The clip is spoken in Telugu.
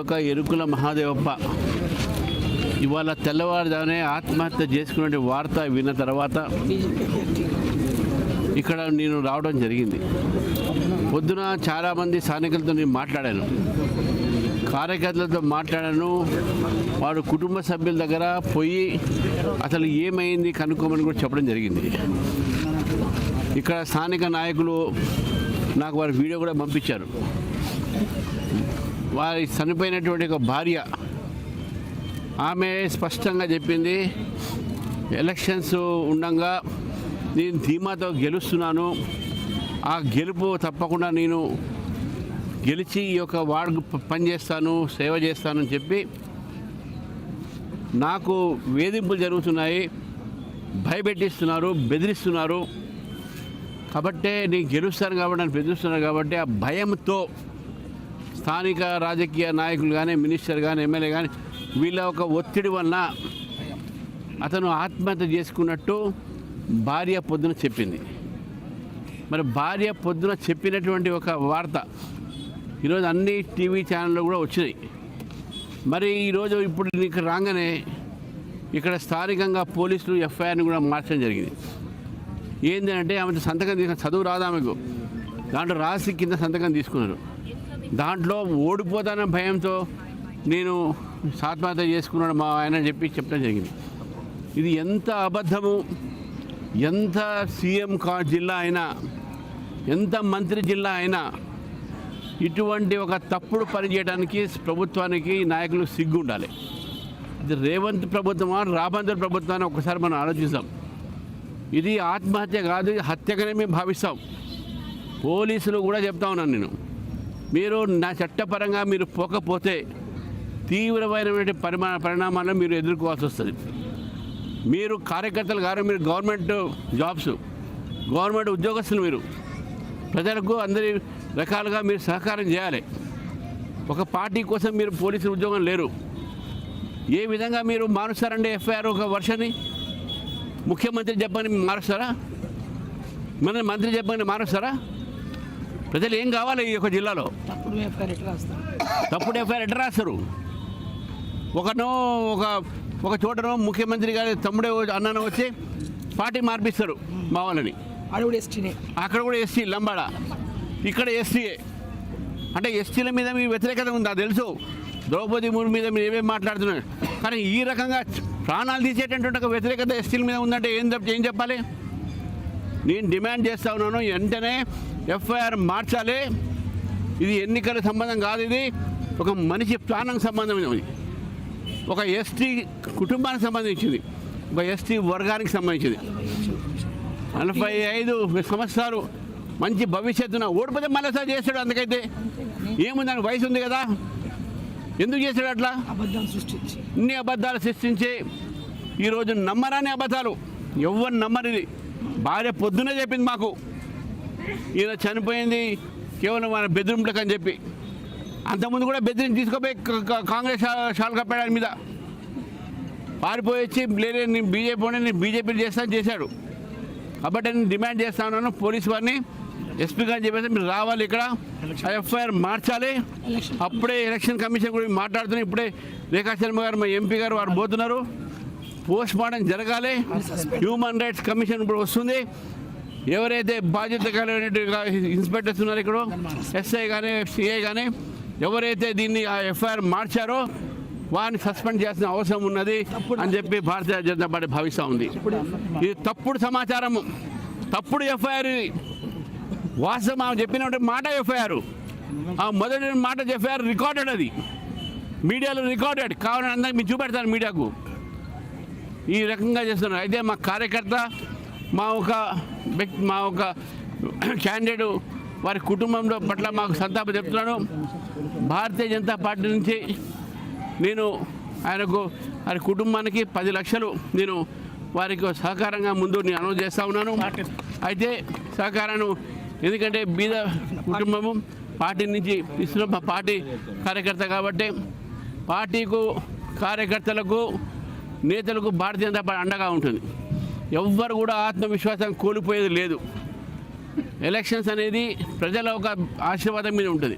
ఒక ఎరుకుల మహాదేవప్ప. ఇవాళ తెల్లవారుజామునే ఆత్మహత్య చేసుకునే వార్త విన్న తర్వాత ఇక్కడ నేను రావడం జరిగింది. పొద్దున చాలామంది స్థానికులతో నేను మాట్లాడాను. కార్యకర్తలతో మాట్లాడాను. వాడు కుటుంబ సభ్యుల దగ్గర పోయి అసలు ఏమైంది కనుక్కోమని కూడా చెప్పడం జరిగింది. ఇక్కడ స్థానిక నాయకులు నాకు వారి వీడియో కూడా పంపించారు. వారి చనిపోయినటువంటి ఒక భార్య. ఆమె స్పష్టంగా చెప్పింది ఎలక్షన్స్ ఉండగా నేను ధీమాతో గెలుస్తున్నాను. ఆ గెలుపు తప్పకుండా నేను గెలిచి ఈ యొక్క వార్డు పనిచేస్తాను సేవ చేస్తానని చెప్పి నాకు వేధింపులు జరుగుతున్నాయి. భయపెట్టిస్తున్నారు బెదిరిస్తున్నారు. కాబట్టే నేను గెలుస్తాను కాబట్టి నన్ను బెదిరిస్తున్నారు కాబట్టి ఆ భయంతో స్థానిక రాజకీయ నాయకులు కానీ మినిస్టర్ కానీ ఎమ్మెల్యే కానీ వీళ్ళ ఒక ఒత్తిడి వలన అతను ఆత్మహత్య చేసుకున్నట్టు భార్య పొద్దున చెప్పింది. మరి భార్య పొద్దున చెప్పినటువంటి ఒక వార్త ఈరోజు అన్ని టీవీ ఛానళ్ళు కూడా వచ్చినాయి. మరి ఈరోజు ఇప్పుడు నీకు రాగానే ఇక్కడ స్థానికంగా పోలీసులు ఎఫ్ఐఆర్ని కూడా మార్చడం జరిగింది. ఏంటంటే ఆమె సంతకం తీసుకున్న చదువు రాదు ఆమెకు. దాంట్లో రాసి కింద సంతకం తీసుకున్నారు. దాంట్లో ఓడిపోతాన భయంతో నేను ఆత్మహత్య చేసుకున్నాడు మా ఆయన చెప్పి చెప్పడం జరిగింది. ఇది ఎంత అబద్ధము? ఎంత సీఎం కా జిల్లా అయినా ఎంత మంత్రి జిల్లా అయినా ఇటువంటి ఒక తప్పుడు పని చేయడానికి ప్రభుత్వానికి నాయకులు సిగ్గు ఉండాలి ఇది రేవంత్ ప్రభుత్వమా రాబందర్ ప్రభుత్వాన్ని ఒకసారి మనం ఆలోచిస్తాం. ఇది ఆత్మహత్య కాదు హత్యగానే మేము భావిస్తాం. పోలీసులు కూడా చెప్తా ఉన్నాను నేను. మీరు నా చట్టపరంగా మీరు పోకపోతే తీవ్రమైనటువంటి పరిమా పరిణామాలను మీరు ఎదుర్కోవాల్సి వస్తుంది. మీరు కార్యకర్తలు గారు మీరు గవర్నమెంట్ జాబ్స్ గవర్నమెంట్ ఉద్యోగస్తులు మీరు. ప్రజలకు అందరి రకాలుగా మీరు సహకారం చేయాలి. ఒక పార్టీ కోసం మీరు పోలీసులు ఉద్యోగం లేరు. ఏ విధంగా మీరు మారుస్తారండి ఎఫ్ఐఆర్ ఒక వర్షాన్ని? ముఖ్యమంత్రి చెప్పని మారుస్తారా? మన మంత్రి చెప్పని మారుస్తారా? ప్రజలు ఏం కావాలి ఈ యొక్క జిల్లాలో? తప్పుడు ఎఫ్ఐఆర్ ఎట్లా రాస్తారు? తప్పుడు ఎఫ్ఐఆర్ ఎట్లా రాస్తారు? ఒకనో ఒక ఒక చోటనో ముఖ్యమంత్రి గారి తమ్ముడే అన్ననో వచ్చి పార్టీ మార్పిస్తారు మా వాళ్ళని. ఎస్టీనే. అక్కడ కూడా ఎస్టీ లంబాడ. ఇక్కడ ఎస్టీఏ అంటే ఎస్టీల మీద మీ వ్యతిరేకత ఉందా? తెలుసు. ద్రౌపది ముర్ము మీద మీరు ఏమేమి మాట్లాడుతున్నారు? కానీ ఈ రకంగా ప్రాణాలు తీసేటటువంటి ఒక వ్యతిరేకత ఎస్టీల మీద ఉందంటే ఏం ఏం చెప్పాలి? నేను డిమాండ్ చేస్తా ఉన్నాను వెంటనే ఎఫ్ఐఆర్ మార్చాలి. ఇది ఎన్నికల సంబంధం కాదు ఇది. ఒక మనిషి ప్రాణం సంబంధం ఇది ఒక ఎస్టీ కుటుంబానికి సంబంధించింది. ఒక ఎస్టీ వర్గానికి సంబంధించింది. నలభై ఐదు సంవత్సరాలు మంచి భవిష్యత్తున ఓడిపోతే మళ్ళీసారి చేస్తాడు అందుకైతే. ఏముంది దానికి వయసు ఉంది కదా. ఎందుకు చేశాడు అట్లా? అబద్ధాలు సృష్టించి. ఇన్ని అబద్ధాలు సృష్టించి ఈరోజు నమ్మరాని అబద్ధాలు. ఎవరు నమ్మరిది భార్య పొద్దునే చెప్పింది మాకు. ఈయన చనిపోయింది కేవలం మన బెదిరింపులకు అని చెప్పి. అంతకుముందు కూడా బెదిరించి తీసుకుపోయి కాంగ్రెస్ షాల్ కప్పాడు ఆయన మీద. పారిపోయి వచ్చి లేదే నేను బీజేపీ వాడిని నేను బీజేపీ చేస్తాను చేశాడు. కాబట్టి నేను డిమాండ్ చేస్తా ఉన్నాను పోలీస్ వారిని. ఎస్పీ గారు చెప్పేసి మీరు రావాలి ఇక్కడ. ఎఫ్ఐఆర్ మార్చాలి. అప్పుడే ఎలక్షన్ కమిషన్ గురించి మాట్లాడుతున్నాం ఇప్పుడే రేఖా శర్మ గారు మా ఎంపీ గారు వారు పోతున్నారు. పోస్ట్ మార్టం జరగాలి. హ్యూమన్ రైట్స్ కమిషన్ ఇప్పుడు వస్తుంది. ఎవరైతే బాధ్యత కలిగిన ఇన్స్పెక్టర్స్ ఉన్నారో ఇక్కడ ఎస్ఐ కానీ సిఐ కానీ ఎవరైతే దీన్ని ఆ ఎఫ్ఐఆర్ మార్చారో వారిని సస్పెండ్ చేయాల్సిన అవసరం ఉన్నది అని చెప్పి భారతీయ జనతా పార్టీ భావిస్తూ ఉంది. ఇది తప్పుడు సమాచారము తప్పుడు ఎఫ్ఐఆర్ ఇది. వాస్తవం ఆమె చెప్పినటువంటి మాట ఎఫ్ఐఆర్. ఆ మొదటి మాట ఎఫ్ఐఆర్ రికార్డెడ్ అది. మీడియాలో రికార్డెడ్. కావాలని అందరికి మీరు చూపెడతాను మీడియాకు. ఈ రకంగా చేస్తున్నారు. అయితే మా కార్యకర్త మా ఒక వ్యక్తి మా ఒక క్యాండిడేట్ వారి కుటుంబంలో పట్ల మాకు సంతాపం చెప్తున్నాను. భారతీయ జనతా పార్టీ నుంచి నేను ఆయనకు వారి కుటుంబానికి పది లక్షలు నేను వారికి సహకారంగా ముందు నేను అనౌన్స్ చేస్తూ ఉన్నాను. అయితే సహకారాన్ని ఎందుకంటే బీద కుటుంబము పార్టీ నుంచి ఇస్తున్న మా పార్టీ కార్యకర్త కాబట్టి పార్టీకు కార్యకర్తలకు నేతలకు భారతీయ జనతా పార్టీ అండగా ఉంటుంది. ఎవ్వరు కూడా ఆత్మవిశ్వాసం కోల్పోయేది లేదు. ఎలక్షన్స్ అనేది ప్రజల ఒక ఆశీర్వాదం మీద ఉంటుంది.